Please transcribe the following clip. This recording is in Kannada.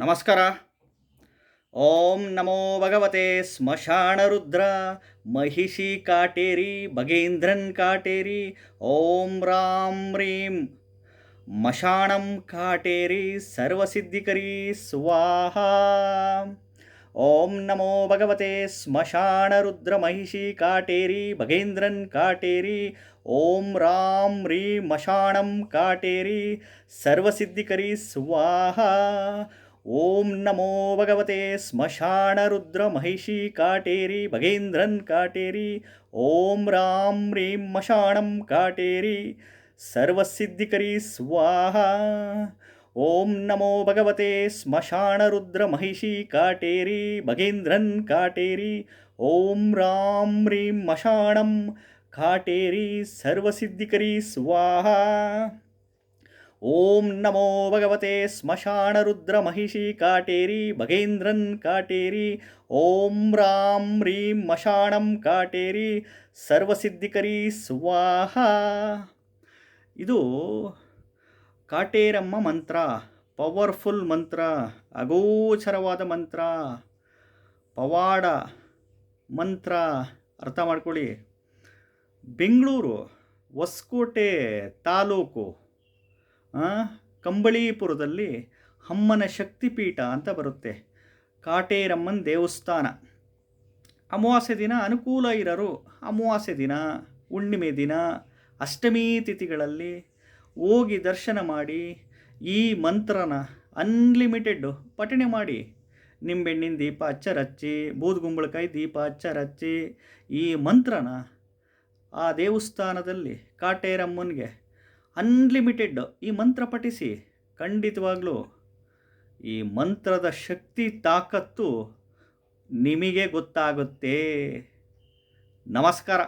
ನಮಸ್ಕಾರ. ಓಂ ನಮೋ ಭಗವತೆ ಸ್ಮಶಾನರುದ್ರ ಮಹಿಷಿ ಕಾಟೇರಿ, ಭಗೇಂದ್ರನ್ ಕಾಟೇರಿ, ಓಂ ರಾಂ ರೀಂ, ಮಶಾಣಂ ಕಾಟೇರಿ, ಸರ್ವಸಿದ್ಧಿಕರಿ ಸ್ವಾಹ. ಓಂ ನಮೋ ಭಗವತೆ ಸ್ಮಶಾನರುದ್ರ ಮಹಿಷಿ ಕಾಟೇರಿ, ಭಗೇಂದ್ರನ್ ಕಾಟೇರಿ, ಓಂ ರಾಂ ರೀ, ಮಶಾಣಂ ಕಾಟೇರಿ, ಸರ್ವಸಿದ್ಧಿಕರಿ ಸ್ವಾಹ. ಓಂ ನಮೋ ಭಗವತೆ ಸ್ಮಶಾನರುದ್ರ ಮಹಿಷಿ ಕಾಟೇರಿ, ಭಗೇಂದ್ರನ್ ಕಾಟೇರಿ, ಓಂ ರಾಂ ರೀಂ ಮಶಾಣಂ ಕಾಟೇರಿ ಸರ್ವಸಿದ್ಧಿಕರಿ ಸ್ವಾಹ. ಓಂ ನಮೋ ಭಗವತೆ ಸ್ಮಶಾನರುದ್ರ ಮಹಿಷಿ ಕಾಟೇರಿ, ಭಗೇಂದ್ರನ್ ಕಾಟೇರಿ, ಓಂ ರಾಂ ರೀಂ ಮಶಾಣಂ ಕಾಟೇರಿ ಸರ್ವಸಿದ್ಧಿಕರಿ ಸ್ವಾಹ. ಓಂ ನಮೋ ಭಗವತೆ ಸ್ಮಶಾನರುದ್ರ ಮಹಿಷಿ ಕಾಟೇರಿ, ಭಗೇಂದ್ರನ್ ಕಾಟೇರಿ, ಓಂ ರಾಂ ರೀಂ ಮಶಾಣಂ ಕಾಟೇರಿ, ಸರ್ವಸಿದ್ಧಿಕರಿ ಸುವಾಹ. ಇದು ಕಾಟೇರಮ್ಮ ಮಂತ್ರ, ಪವರ್ಫುಲ್ ಮಂತ್ರ, ಅಗೋಚರವಾದ ಮಂತ್ರ, ಪವಾಡ ಮಂತ್ರ ಅರ್ಥ ಮಾಡ್ಕೊಳ್ಳಿ. ಬೆಂಗಳೂರು, ಹೊಸಕೋಟೆ ತಾಲೂಕು. ಕಂಬಳೀಪುರದಲ್ಲಿ ಅಮ್ಮನ ಶಕ್ತಿಪೀಠ ಅಂತ ಬರುತ್ತೆ. ಕಾಟೇರಮ್ಮನ ದೇವಸ್ಥಾನ. ಅಮಾವಾಸ್ಯೆ ದಿನ ಅನುಕೂಲ ಇರರು. ಅಮಾವಾಸ್ಯೆ ದಿನ, ಹುಣ್ಣಿಮೆ ದಿನ, ಅಷ್ಟಮಿ ತಿಥಿಗಳಲ್ಲಿ ಹೋಗಿ ದರ್ಶನ ಮಾಡಿ ಈ ಮಂತ್ರನ ಅನ್ಲಿಮಿಟೆಡ್ ಪಠಣೆ ಮಾಡಿ. ನಿಂಬೆಣ್ಣಿನ ದೀಪ ಹಚ್ಚರಚ್ಚಿ ಬೂದುಗುಂಬಳಕಾಯಿ ದೀಪ ಹಚ್ಚರಚ್ಚಿ ಈ ಮಂತ್ರನ ಆ ದೇವಸ್ಥಾನದಲ್ಲಿ ಕಾಟೇರಮ್ಮನಿಗೆ ಅನ್ಲಿಮಿಟೆಡ್ ಈ ಮಂತ್ರ ಪಠಿಸಿ. ಖಂಡಿತವಾಗಲೂ ಈ ಮಂತ್ರದ ಶಕ್ತಿ ತಾಕತ್ತು ನಿಮಗೆ ಗೊತ್ತಾಗುತ್ತೆ. ನಮಸ್ಕಾರ.